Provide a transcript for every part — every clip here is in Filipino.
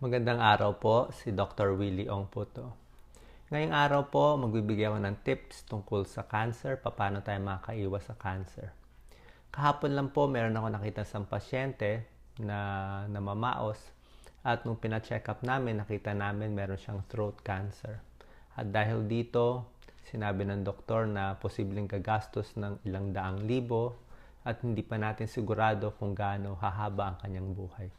Magandang araw po, si Dr. Willie Ong po to. Ngayong araw po, magbibigay ako ng tips tungkol sa cancer, paano tayo makaiwas sa cancer. Kahapon lang po, meron ako nakita sa pasyente na namamaos at nung pina-check up namin, nakita namin meron siyang throat cancer. At dahil dito, sinabi ng doktor na posibleng gagastos ng ilang daang libo at hindi pa natin sigurado kung gaano hahaba ang kanyang buhay.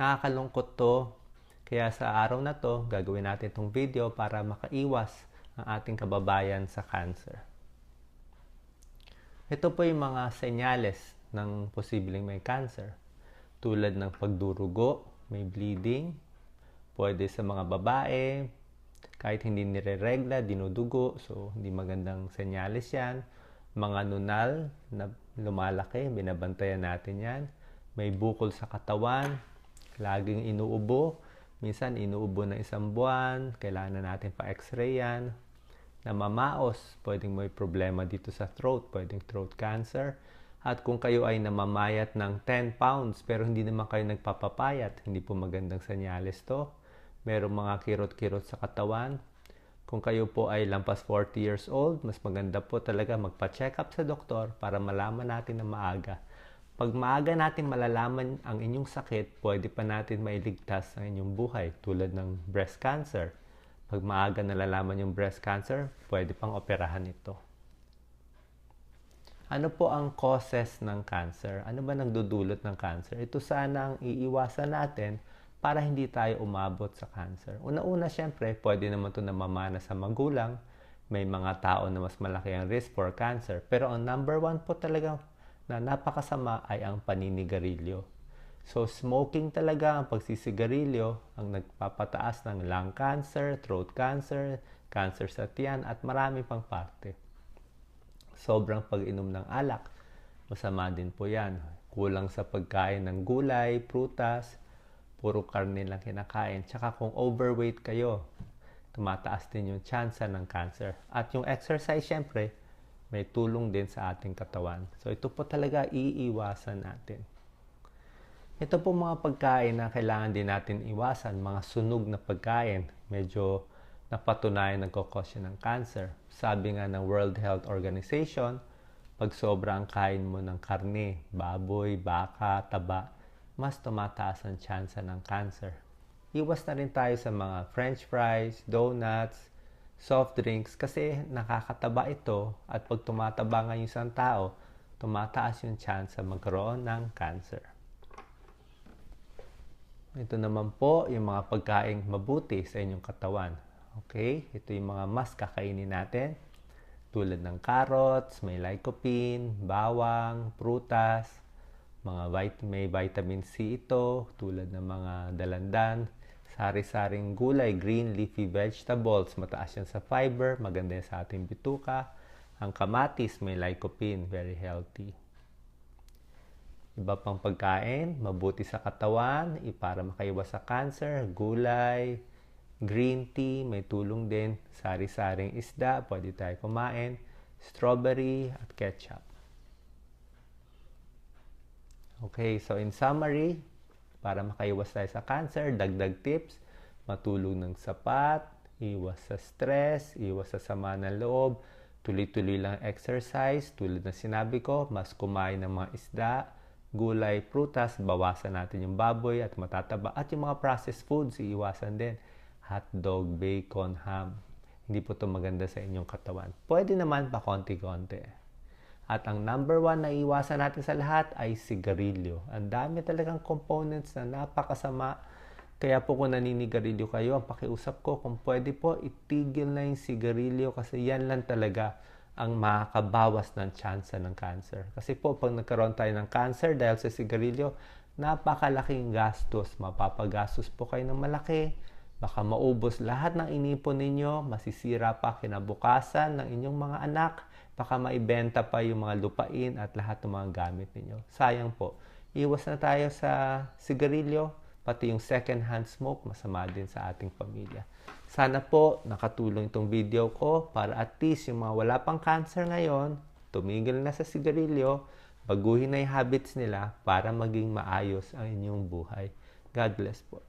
Nakakalungkot to kaya sa araw na to, gagawin natin itong video para makaiwas ang ating kababayan sa cancer. Ito po yung mga senyales ng posibleng may cancer. Tulad ng pagdurugo, may bleeding, pwede sa mga babae, kahit hindi nire-regla, dinudugo, so hindi magandang senyales yan. Mga nunal na lumalaki, binabantayan natin yan. May bukol sa katawan, laging inuubo, Minsan, inuubo ng isang buwan, kailangan natin pa x-ray yan. Namamaos, pwedeng may problema dito sa throat, pwedeng throat cancer. At kung kayo ay namamayat ng 10 pounds pero hindi naman kayo nagpapapayat, hindi po magandang senyales to. Merong mga kirot-kirot sa katawan. Kung kayo po ay lampas 40 years old, mas maganda po talaga magpa-check up sa doktor para malaman natin na maaga pag maaga natin malalaman ang inyong sakit, pwede pa natin mailigtas ang inyong buhay tulad ng breast cancer. Pag maaga nalalaman yung breast cancer, pwede pang operahan ito. Ano po ang causes ng cancer? Ano ba nagdudulot ng cancer? Ito sana ang iiwasan natin para hindi tayo umabot sa cancer. Una-una, syempre, pwede naman ito namamana sa magulang. May mga tao na mas malaki ang risk for cancer. Pero ang number one po talaga na napakasama ay ang paninigarilyo. So, smoking talaga ang pagsisigarilyo ang nagpapataas ng lung cancer, throat cancer, cancer sa tiyan at marami pang parte. Sobrang pag-inom ng alak, masama din po yan. Kulang sa pagkain ng gulay, prutas, puro karne lang kinakain. Tsaka kung overweight kayo, tumataas din yung chance ng cancer. At yung exercise, syempre, may tulong din sa ating katawan. So ito po talaga iiwasan natin. Ito po mga pagkain na kailangan din natin iwasan, mga sunog na pagkain. Medyo napatunayan nagkakos ng cancer. Sabi nga ng World Health Organization, pag sobrang kain mo ng karne, baboy, baka, taba, mas tumataas ang tsansa ng cancer. Iwas na rin tayo sa mga french fries, donuts, soft drinks kasi nakakataba ito at pag tumataba nga yung isang tao, tumataas yung chance sa magkaroon ng cancer. Ito naman po yung mga pagkain mabuti sa inyong katawan. Okay? Ito yung mga mas kakainin natin. Tulad ng carrots, may lycopene, bawang, prutas, mga vit- may vitamin C ito, tulad ng mga dalandan, sari-saring gulay, green leafy vegetables, mataas yan sa fiber, maganda yan sa ating bituka. Ang kamatis may lycopene, very healthy. Iba pang pagkain, mabuti sa katawan, para makaiwas sa cancer, gulay, green tea, may tulong din, sari-saring isda, pwede tayo kumain, strawberry at ketchup. Okay, so in summary, para makaiwas tayo sa cancer, dagdag tips, matulog ng sapat, iwas sa stress, iwas sa sama ng loob, tuloy-tuloy lang exercise, tulad na sinabi ko, mas kumain ng mga isda, gulay, prutas, bawasan natin yung baboy at matataba. At yung mga processed foods, iiwasan din. Hotdog, bacon, ham. Hindi po ito maganda sa inyong katawan. Pwede naman pa konti-konti. At ang number one na iwasan natin sa lahat ay sigarilyo. Ang dami talagang components na napakasama. Kaya po kung naninigarilyo kayo, ang pakiusap ko, kung pwede po, itigil na yung sigarilyo kasi yan lang talaga ang makakabawas ng tsansa ng cancer. Kasi po, pag nagkaroon tayo ng cancer dahil sa sigarilyo, napakalaking gastos. Mapapagastos po kayo ng malaki. Baka maubos lahat ng inipon ninyo, masisira pa kinabukasan ng inyong mga anak, baka maibenta pa yung mga lupain at lahat ng mga gamit ninyo. Sayang po. Iwas na tayo sa sigarilyo, pati yung second-hand smoke, masama din sa ating pamilya. Sana po nakatulong itong video ko para at least yung mga wala pang cancer ngayon, tumigil na sa sigarilyo, baguhin na yung habits nila para maging maayos ang inyong buhay. God bless po.